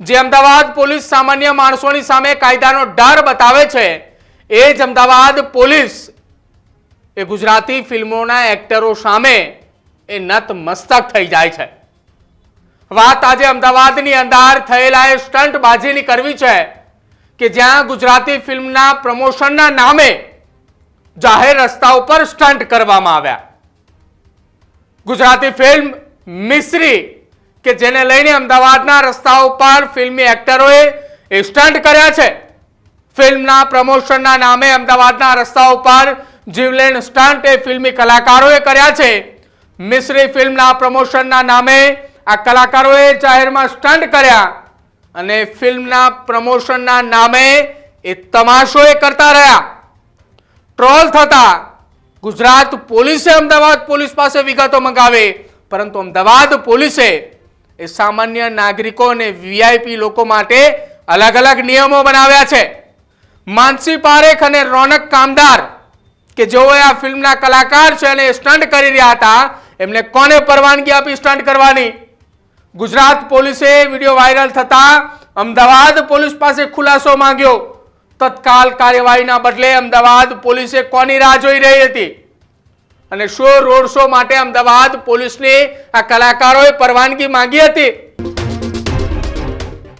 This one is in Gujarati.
જે અમદાવાદ પોલીસ સામાન્ય માણસોની સામે કાયદાનો ડર બતાવે છે, એ જ અમદાવાદ પોલીસ એ ગુજરાતી ફિલ્મોના એક્ટરો સામે એ નતમસ્તક થઈ જાય છે. વાત આજે અમદાવાદની અંદર થયેલા એ સ્ટંટબાજીની કરવી છે કે જ્યાં ગુજરાતી ફિલ્મના પ્રમોશનના નામે જાહેર રસ્તા ઉપર સ્ટંટ કરવામાં આવ્યા. ગુજરાતી ફિલ્મ મિશ્રી કે જેને લઈને અમદાવાદના રસ્તા ઉપર ફિલ્મી એક્ટરોએ એ સ્ટંટ કર્યા છે. ફિલ્મના પ્રમોશનના નામે અમદાવાદના રસ્તા ઉપર જીવલેણ સ્ટન્ટ એ ફિલ્મી કલાકારોએ કર્યા છે. મિશ્રી ફિલ્મના પ્રમોશનના નામે આ કલાકારોએ જાહેરમાં સ્ટન્ટ કર્યા અને ફિલ્મના પ્રમોશનના નામે એ તમાશો એ કરતા રહ્યા. ટ્રોલ થતા ગુજરાત પોલીસે અમદાવાદ પોલીસ પાસે વિગતો મંગાવે, પરંતુ અમદાવાદ પોલીસે એ સામાન્ય નાગરિકો અને વીઆઈપી લોકો માટે અલગ અલગ નિયમો બનાવ્યા છે. માનસી પારેખ અને રોનક કામદાર, કે જેઓ આ ફિલ્મના કલાકાર છે અને સ્ટન્ટ કરી રહ્યા હતા, એમને કોને પરવાનગી આપી સ્ટન્ટ કરવાની? ગુજરાત પોલીસે વીડિયો વાયરલ થતા અમદાવાદ પોલીસ પાસે ખુલાસો માંગ્યો. તત્કાલ કાર્યવાહીના બદલે અમદાવાદ પોલીસે કોની રાહ જોઈ રહી હતી? અને શો રોડ શો માટે અમદાવાદ પોલીસને આ કલાકારોએ પરવાનગી માંગી હતી.